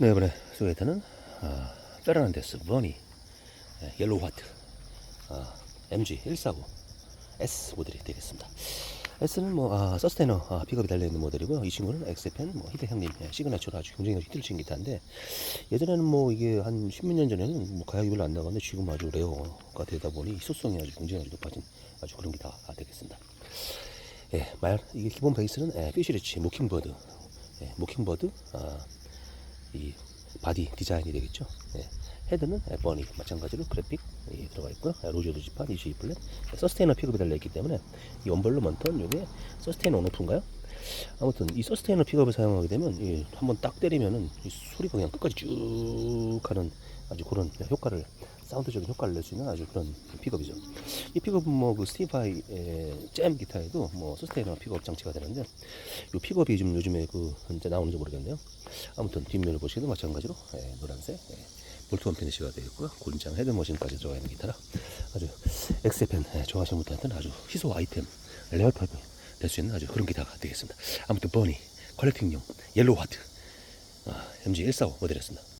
네, 이번에 소개해드는 아, 페르난데스 버니 예, 옐로우 화트 아, MG 149 S 모델이 되겠습니다. S는 뭐 아, 서스테너 아, 픽업이 달려있는 모델이고요. 이 친구는 엑스펜 뭐 히데 형님 예, 시그너처로 아주 굉장히 히트를 친 기타인데 예전에는 뭐 이게 한 십몇 년 전에는 뭐 가격이 별로 안 나갔는데 지금 아주 레어가 되다 보니 희소성이 아주 굉장히 높아진 아주 그런 기타가 되겠습니다. 예, 말 이게 기본 베이스는 예, 피쉬리치 모킹버드 예, 모킹버드 아, 이 바디 디자인이 되겠죠. 예. 헤드는 예, 버니 마찬가지로 그래픽 예, 들어가 있고요. 예, 로저드 지판 22 플랫 예, 서스테이너 픽업이 달려 있기 때문에 이 원벌로 먼턴 요게 서스테이너 온오프인가요? 아무튼 이 서스테이너 픽업을 사용하게 되면 이 한번 딱 때리면은 이 소리가 그냥 끝까지 쭉 하는 아주 그런 효과를 사운드적인 효과를 낼 수 있는 아주 그런 픽업이죠. 이 픽업은 뭐그 스티파이 잼 기타에도 뭐 서스테이너 픽업 장치가 되는데 이 픽업이 지금 요즘에 그 이제 나오는지 모르겠네요. 아무튼 뒷면을 보시도 마찬가지로 예, 노란색 예, 볼트원 피니시가 되어 있고요. 고린장 헤드머신까지 들어가 있는 기타라 아주 엑스펜 예, 좋아하시는 분들한테는 아주 희소 아이템 레어 타입이 될 수 있는 아주 그런 기타가 되겠습니다. 아무튼 버니 컬렉팅용 옐로우 하트 아, MG 145 모델이었습니다.